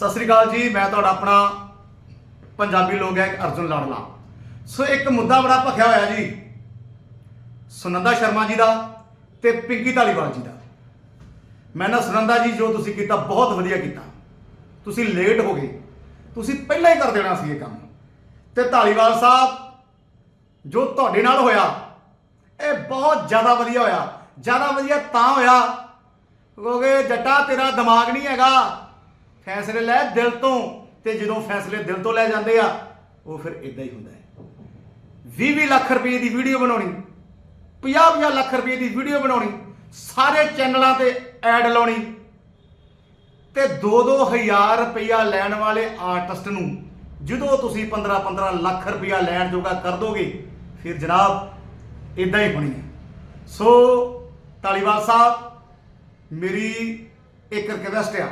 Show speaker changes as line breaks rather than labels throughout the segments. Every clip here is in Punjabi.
ਸਤਿ ਸ੍ਰੀ ਅਕਾਲ ਜੀ, ਮੈਂ ਤੁਹਾਡਾ ਆਪਣਾ ਪੰਜਾਬੀ ਲੋਕ ਗਾਇਕ ਅਰਜੁਨ ਲਾੜਲਾ ਸੋ ਇੱਕ ਮੁੱਦਾ ਬੜਾ ਭਖਿਆ ਹੋਇਆ ਜੀ, ਸੁਨੰਦਾ ਸ਼ਰਮਾ ਜੀ ਦਾ ਤੇ ਪਿੰਕੀ ਧਾਲੀਵਾਲ ਜੀ ਦਾ। ਮੈਂ ਨਾ ਸੁਨੰਦਾ ਜੀ, ਜੋ ਤੁਸੀਂ ਕੀਤਾ, ਬਹੁਤ ਵਧੀਆ ਕੀਤਾ। ਤੁਸੀਂ ਲੇਟ ਹੋ ਗਏ। ਤੁਸੀਂ ਪਹਿਲਾਂ ਹੀ ਕਰ ਦੇਣਾ ਸੀ ਇਹ ਕੰਮ। ਤੇ ਧਾਲੀਵਾਲ ਸਾਹਿਬ, ਜੋ ਤੁਹਾਡੇ ਨਾਲ ਹੋਇਆ, ਇਹ ਬਹੁਤ ਜ਼ਿਆਦਾ ਵਧੀਆ ਹੋਇਆ। ਜ਼ਿਆਦਾ ਵਧੀਆ ਤਾਂ ਹੋਇਆ। ਕਿਉਂਕਿ ਜੱਟਾ, ਤੇਰਾ ਦਿਮਾਗ ਨਹੀਂ ਹੈਗਾ। ਫੈਸਲੇ ਲੈ ਦਿਲ ਤੋਂ ਤੇ ਜਦੋਂ ਫੈਸਲੇ ਦਿਲ ਤੋਂ ਲੈ ਜਾਂਦੇ ਆ, ਉਹ ਫਿਰ ਇਦਾਂ ਹੀ ਹੁੰਦਾ ਹੈ। 20 ਲੱਖ ਰੁਪਏ ਦੀ ਵੀਡੀਓ ਬਣਾਉਣੀ 50-50 ਲੱਖ ਰੁਪਏ ਦੀ ਵੀਡੀਓ ਬਣਾਉਣੀ, ਸਾਰੇ ਚੈਨਲਾਂ ਤੇ ਐਡ ਲਾਉਣੀ ਤੇ 2-2000 ਰੁਪਇਆ ਲੈਣ ਵਾਲੇ ਆਰਟਿਸਟ ਨੂੰ ਜਦੋਂ ਤੁਸੀਂ 15-15 ਲੱਖ ਰੁਪਇਆ ਲੈਣ ਜੋਗਾ ਕਰ ਦੋਗੇ, ਫਿਰ ਜਨਾਬ ਇਦਾਂ ਹੀ ਬਣੀ ਹੈ। ਸੋ ਤਾਲੀਵਾਲ ਸਾਹਿਬ, ਮੇਰੀ ਇੱਕ ਰਿਕਵੈਸਟ ਆ।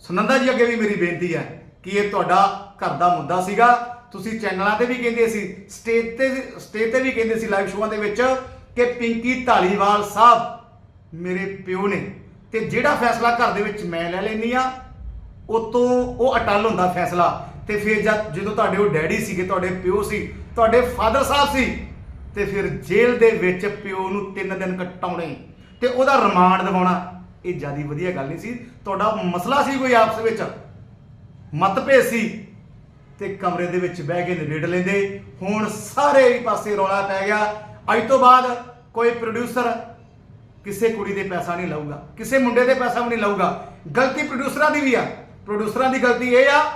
ਸੁਨੰਦਾ ਜੀ ਅੱਗੇ ਵੀ ਮੇਰੀ ਬੇਨਤੀ ਹੈ ਕਿ ਇਹ ਤੁਹਾਡਾ ਘਰ ਦਾ ਮੁੱਦਾ ਸੀਗਾ। ਤੁਸੀਂ ਚੈਨਲਾਂ ਤੇ ਵੀ ਕਹਿੰਦੇ ਸੀ, ਸਟੇਜ ਤੇ ਸਟੇਜ ਤੇ ਵੀ ਕਹਿੰਦੇ ਸੀ ਲਾਈਵ ਸ਼ੋਆਂ ਦੇ ਵਿੱਚ ਕਿ ਪਿੰਕੀ ਢਾਲੀਵਾਲ ਸਾਹਿਬ ਮੇਰੇ ਪਿਓ ਨੇ। ਤੇ ਜਿਹੜਾ ਫੈਸਲਾ ਘਰ ਦੇ ਵਿੱਚ ਮੈਂ ਲੈ ਲੈਂਦੀ ਆ ਉਹ ਉਹ ਅਟਲ ਹੁੰਦਾ ਫੈਸਲਾ। ਤੇ ਫਿਰ ਜਦ, ਜਦੋਂ ਤੁਹਾਡੇ ਉਹ ਡੈਡੀ ਸੀਗੇ, ਤੁਹਾਡੇ ਪਿਓ ਸੀ, ਤੁਹਾਡੇ ਫਾਦਰ ਸਾਹਿਬ ਸੀ, ਤੇ ਫਿਰ ਜੇਲ੍ਹ ਦੇ ਵਿੱਚ ਪਿਓ ਨੂੰ 3 ਦਿਨ ਕਟਾਉਣੇ। ਤੇ ਉਹਦਾ ਰਿਮਾਂਡ ਦਿਵਾਉਣਾ। ਇਹ ਜਿਆਦੀ ਵਧੀਆ ਗੱਲ ਨਹੀਂ ਸੀ। ਤੁਹਾਡਾ ਮਸਲਾ ਸੀ ਕੋਈ ਆਪਸ ਵਿੱਚ? ਮਤਭੇਦ ਸੀ। ਤੇ ਕਮਰੇ ਦੇ ਵਿੱਚ ਬਹਿ ਕੇ ਨਿਬੇੜ ਲੈਂਦੇ। ਹੁਣ ਸਾਰੇ ਹੀ ਪਾਸੇ ਰੌਲਾ ਪੈ ਗਿਆ। ਅੱਜ ਤੋਂ ਬਾਅਦ ਕੋਈ ਪ੍ਰੋਡਿਊਸਰ ਕਿਸੇ ਕੁੜੀ ਦੇ ਪੈਸਾ ਨਹੀਂ ਲਊਗਾ। ਕਿਸੇ ਮੁੰਡੇ ਦੇ ਪੈਸਾ ਵੀ ਨਹੀਂ ਲਊਗਾ। ਗਲਤੀ ਪ੍ਰੋਡਿਊਸਰਾਂ ਦੀ ਵੀ ਆ। ਪ੍ਰੋਡਿਊਸਰਾਂ ਦੀ ਗਲਤੀ ਇਹ ਆ,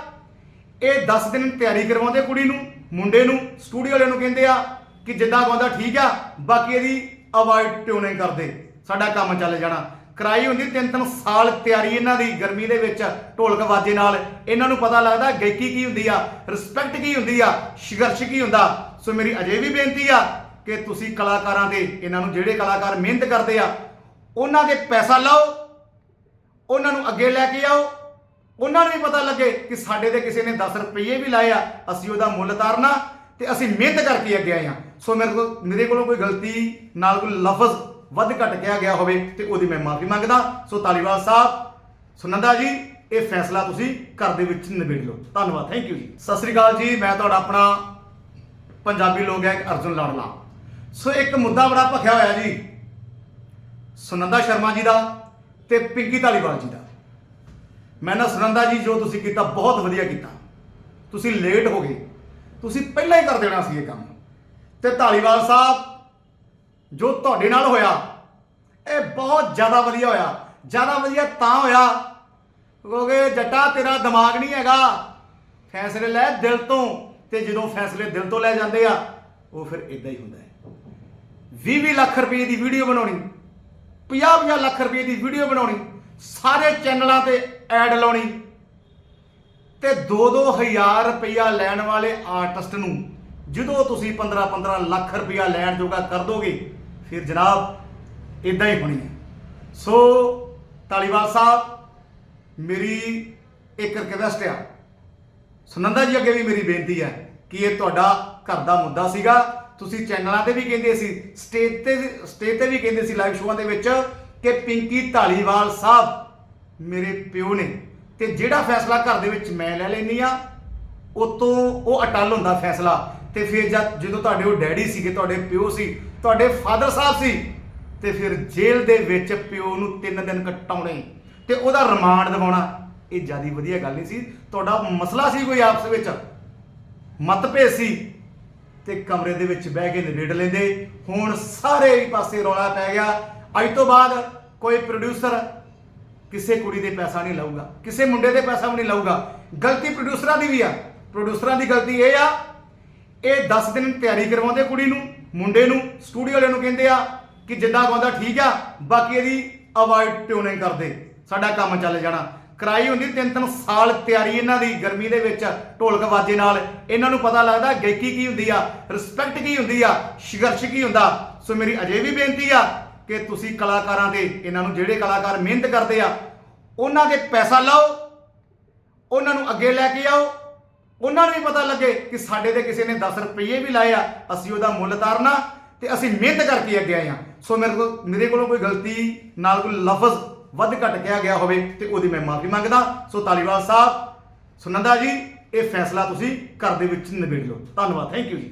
ਇਹ 10 ਦਿਨ ਤਿਆਰੀ ਕਰਵਾਉਂਦੇ ਕੁੜੀ ਨੂੰ, ਮੁੰਡੇ ਨੂੰ ਸਟੂਡੀਓ ਵਾਲਿਆਂ ਨੂੰ ਕਹਿੰਦੇ ਆ ਕਿ ਜਿੱਦਾਂ ਗਾਉਂਦਾ ਠੀਕ ਆ, ਬਾਕੀ ਇਹਦੀ ਆਵਾਜ਼ ਟਿਊਨਿੰਗ ਕਰਦੇ। ਸਾਡਾ ਕੰਮ ਚੱਲ ਜਾਣਾ। ਕਰਾਈ ਹੁੰਦੀ ਤਿੰਨ ਤਿੰਨ ਸਾਲ ਤਿਆਰੀ ਇਹਨਾਂ ਦੀ ਗਰਮੀ ਦੇ ਵਿੱਚ, ਢੋਲਕ ਵਾਜੇ ਨਾਲ। ਇਹਨਾਂ ਨੂੰ ਪਤਾ ਲੱਗਦਾ ਗਾਇਕੀ ਕੀ ਹੁੰਦੀ ਆ ਰਿਸਪੈਕਟ ਕੀ ਹੁੰਦੀ ਆ, ਸੰਘਰਸ਼ ਕੀ ਹੁੰਦਾ। ਸੋ ਮੇਰੀ ਅਜੇ ਵੀ ਬੇਨਤੀ ਆ ਕਿ ਤੁਸੀਂ ਕਲਾਕਾਰਾਂ ਦੇ ਇਹਨਾਂ ਨੂੰ ਜਿਹੜੇ ਕਲਾਕਾਰ ਮਿਹਨਤ ਕਰਦੇ ਆ, ਉਹਨਾਂ ਦੇ ਪੈਸਾ ਲਾਓ, ਉਹਨਾਂ ਨੂੰ ਅੱਗੇ ਲੈ ਕੇ ਆਓ। ਉਹਨਾਂ ਨੂੰ ਵੀ ਪਤਾ ਲੱਗੇ ਕਿ ਸਾਡੇ ਤੇ ਕਿਸੇ ਨੇ 10 ਰੁਪਏ ਵੀ ਲਾਏ ਆ, ਅਸੀਂ ਉਹਦਾ ਮੁੱਲ ਤਾਰਨਾ ਤੇ ਅਸੀਂ ਮਿਹਨਤ ਕਰਕੇ ਅੱਗੇ ਆਏ ਆ। ਸੋ ਮੇਰੇ ਕੋਲ, ਮੇਰੇ ਕੋਲੋਂ ਕੋਈ ਗਲਤੀ ਨਾਲ ਕੋਈ ਲਫ਼ਜ਼ ਵੱਧ ਘਟ ਕਿਹਾ ਗਿਆ ਹੋਵੇ ਤੇ ਉਹਦੀ ਮੈਂ ਮਾਫੀ ਮੰਗਦਾ। ਸੋ ਤਾਲੀਵਾਲ ਸਾਹਿਬ, ਸੁਨੰਦਾ ਜੀ, ਇਹ ਫੈਸਲਾ ਤੁਸੀਂ ਘਰ ਦੇ ਵਿੱਚ ਨਿਬੇੜ ਲਓ। ਧੰਨਵਾਦ ਥੈਂਕ ਯੂ ਜੀ। ਸਤਿ ਸ੍ਰੀ ਅਕਾਲ ਜੀ, ਮੈਂ ਤੁਹਾਡਾ ਆਪਣਾ ਪੰਜਾਬੀ ਲੋਕ ਹੈ ਅਰਜੁਨ ਲਾੜਲਾ ਸੋ ਇੱਕ ਮੁੱਦਾ ਬੜਾ ਭਖਿਆ ਹੋਇਆ ਜੀ, ਸੁਨੰਦਾ ਸ਼ਰਮਾ ਜੀ ਦਾ ਤੇ ਪਿੰਕੀ ਧਾਲੀਵਾਲ ਜੀ ਦਾ। ਮੈਂ ਨਾ ਸੁਨੰਦਾ ਜੀ, ਜੋ ਤੁਸੀਂ ਕੀਤਾ ਬਹੁਤ ਵਧੀਆ ਕੀਤਾ। ਤੁਸੀਂ ਲੇਟ ਹੋ ਗਏ। ਤੁਸੀਂ ਪਹਿਲਾਂ ਹੀ ਕਰ ਦੇਣਾ ਸੀ ਇਹ ਕੰਮ। ਤੇ ਧਾਲੀਵਾਲ ਸਾਹਿਬ ਜੋ ਤੁਹਾਡੇ ਨਾਲ ਹੋਇਆ, ਇਹ ਬਹੁਤ ਜ਼ਿਆਦਾ ਵਧੀਆ ਹੋਇਆ। ਜ਼ਿਆਦਾ ਵਧੀਆ ਤਾਂ ਹੋਇਆ ਕਿਉਂਕਿ ਜੱਟਾ, ਤੇਰਾ ਦਿਮਾਗ ਨਹੀਂ ਹੈਗਾ। ਫੈਸਲੇ ਲੈ ਦਿਲ ਤੋਂ, ਤੇ ਜਦੋਂ ਫੈਸਲੇ ਦਿਲ ਤੋਂ ਲੈ ਜਾਂਦੇ ਆ, ਉਹ ਫਿਰ ਇਦਾਂ ਹੀ ਹੁੰਦਾ ਹੈ। 20 ਲੱਖ ਰੁਪਏ ਦੀ ਵੀਡੀਓ ਬਣਾਉਣੀ 50 ਲੱਖ ਰੁਪਏ ਦੀ ਵੀਡੀਓ ਬਣਾਉਣੀ, ਸਾਰੇ ਚੈਨਲਾਂ ਤੇ ਐਡ ਲਾਉਣੀ, ਤੇ 2-2000 ਰੁਪਇਆ ਲੈਣ ਵਾਲੇ ਆਰਟਿਸਟ ਨੂੰ, ਜਦੋਂ ਤੁਸੀਂ 15-15 ਲੱਖ ਰੁਪਇਆ ਲੈਣ ਜੋਗਾ ਕਰ ਦੋਗੇ ਫਿਰ ਜਨਾਬ ਇਦਾਂ ਹੀ ਹੋਣੀ ਹੈ। ਸੋ ਤਾਲੀਵਾਲ ਸਾਹਿਬ, ਮੇਰੀ ਇੱਕ ਰਿਕਵੈਸਟ ਆ। ਸੁਨੰਦਾ ਜੀ ਅੱਗੇ ਵੀ ਮੇਰੀ ਬੇਨਤੀ ਹੈ ਕਿ ਇਹ ਤੁਹਾਡਾ ਘਰ ਦਾ ਮੁੱਦਾ ਸੀਗਾ। ਤੁਸੀਂ ਚੈਨਲਾਂ ਤੇ ਵੀ ਕਹਿੰਦੇ ਸੀ ਸਟੇਜ ਤੇ ਸਟੇਜ ਤੇ ਵੀ ਕਹਿੰਦੇ ਸੀ ਲਾਈਵ ਸ਼ੋਆਂ ਦੇ ਵਿੱਚ ਕਿ ਪਿੰਕੀ ਢਾਲੀਵਾਲ ਸਾਹਿਬ ਮੇਰੇ ਪਿਓ ਨੇ। ਤੇ ਜਿਹੜਾ ਫੈਸਲਾ ਘਰ ਦੇ ਵਿੱਚ ਮੈਂ ਲੈ ਲੈਂਦੀ ਆ ਉਹ ਉਹ ਅਟਲ ਹੁੰਦਾ ਫੈਸਲਾ। ਤੇ ਫਿਰ ਜਦ ਜਦੋਂ ਤੁਹਾਡੇ ਉਹ ਡੈਡੀ ਸੀਗੇ, ਤੁਹਾਡੇ ਪਿਓ ਸੀ ਤੁਹਾਡੇ ਫਾਦਰ ਸਾਹਿਬ ਸੀ ਤੇ ਫਿਰ ਜੇਲ੍ਹ ਦੇ ਵਿੱਚ ਪਿਓ ਨੂੰ 3 ਦਿਨ ਕਟਾਉਣੇ ਤੇ ਉਹਦਾ ਰਿਮਾਂਡ ਦਿਵਾਉਣਾ, ਇਹ ਜਿਆਦੀ ਵਧੀਆ ਗੱਲ ਨਹੀਂ ਸੀ। ਤੁਹਾਡਾ ਮਸਲਾ ਸੀ ਕੋਈ ਆਪਸ ਵਿੱਚ? ਮਤਭੇਦ ਸੀ ਤੇ ਕਮਰੇ ਦੇ ਵਿੱਚ ਬਹਿ ਕੇ ਨਿਬੇੜ ਲੈਂਦੇ। ਹੁਣ ਸਾਰੇ ਪਾਸੇ ਰੌਲਾ ਪੈ ਗਿਆ। ਅੱਜ ਤੋਂ ਬਾਅਦ ਕੋਈ ਪ੍ਰੋਡਿਊਸਰ ਕਿਸੇ ਕੁੜੀ ਦੇ ਪੈਸਾ ਨਹੀਂ ਲਊਗਾ, ਕਿਸੇ ਮੁੰਡੇ ਦੇ ਪੈਸਾ ਵੀ ਨਹੀਂ ਲਊਗਾ। ਗਲਤੀ ਪ੍ਰੋਡਿਊਸਰਾਂ ਦੀ ਵੀ ਆ। ਪ੍ਰੋਡਿਊਸਰਾਂ ਦੀ ਗਲਤੀ ਇਹ ਆ, ਇਹ 10 ਦਿਨ ਤਿਆਰੀ ਕਰਵਾਉਂਦੇ ਕੁੜੀ ਨੂੰ। ਮੁੰਡੇ ਨੂੰ ਸਟੂਡੀਓ ਵਾਲਿਆਂ ਨੂੰ ਕਹਿੰਦੇ ਆ ਕਿ ਜਿੱਦਾਂ ਗਾਉਂਦਾ ਠੀਕ ਆ, ਬਾਕੀ ਇਹਦੀ ਆਵਾਜ਼ ਟਿਊਨਿੰਗ ਕਰਦੇ, ਸਾਡਾ ਕੰਮ ਚੱਲ ਜਾਣਾ। ਕਰਾਈ ਹੁੰਦੀ ਤਿੰਨ ਤਿੰਨ ਸਾਲ ਤਿਆਰੀ ਇਹਨਾਂ ਦੀ ਗਰਮੀ ਦੇ ਵਿੱਚ, ਢੋਲਕ ਵਾਜੇ ਨਾਲ। ਇਹਨਾਂ ਨੂੰ ਪਤਾ ਲੱਗਦਾ ਗਾਇਕੀ ਕੀ ਹੁੰਦੀ ਆ ਰਿਸਪੈਕਟ ਕੀ ਹੁੰਦੀ ਆ, ਸੰਘਰਸ਼ ਕੀ ਹੁੰਦਾ। ਸੋ ਮੇਰੀ ਅਜੇ ਵੀ ਬੇਨਤੀ ਆ ਕਿ ਤੁਸੀਂ ਕਲਾਕਾਰਾਂ ਦੇ ਇਹਨਾਂ ਨੂੰ ਜਿਹੜੇ ਕਲਾਕਾਰ ਮਿਹਨਤ ਕਰਦੇ ਆ, ਉਹਨਾਂ ਦੇ ਪੈਸਾ ਲਾਓ, ਉਹਨਾਂ ਨੂੰ ਅੱਗੇ ਲੈ ਕੇ ਆਓ ਉਹਨਾਂ ਨੂੰ ਵੀ ਪਤਾ ਲੱਗੇ ਕਿ ਸਾਡੇ ਤੇ ਕਿਸੇ ਨੇ 10 ਰੁਪਏ ਵੀ ਲਾਏ ਆ, ਅਸੀਂ ਉਹਦਾ ਮੁੱਲ ਤਾਰਨਾ ਤੇ ਅਸੀਂ ਮਿਹਨਤ ਕਰਕੇ ਅੱਗੇ ਆਏ ਆ ਸੋ ਮੇਰੇ ਕੋਲ, ਮੇਰੇ ਕੋਲੋਂ ਕੋਈ ਗਲਤੀ ਨਾਲ ਕੋਈ ਲਫ਼ਜ਼ ਵੱਧ ਘੱਟ ਕਿਹਾ ਗਿਆ ਹੋਵੇ ਤੇ ਉਹਦੀ ਮੈਂ ਮਾਫੀ ਮੰਗਦਾ। ਸੋ ਤਾਲੀਵਾਲ ਸਾਹਿਬ, ਸੁਨੰਦਾ ਜੀ, ਇਹ ਫੈਸਲਾ ਤੁਸੀਂ ਘਰ ਦੇ ਵਿੱਚ ਨਿਬੇੜ ਲਓ। ਧੰਨਵਾਦ ਥੈਂਕ ਯੂ ਜੀ।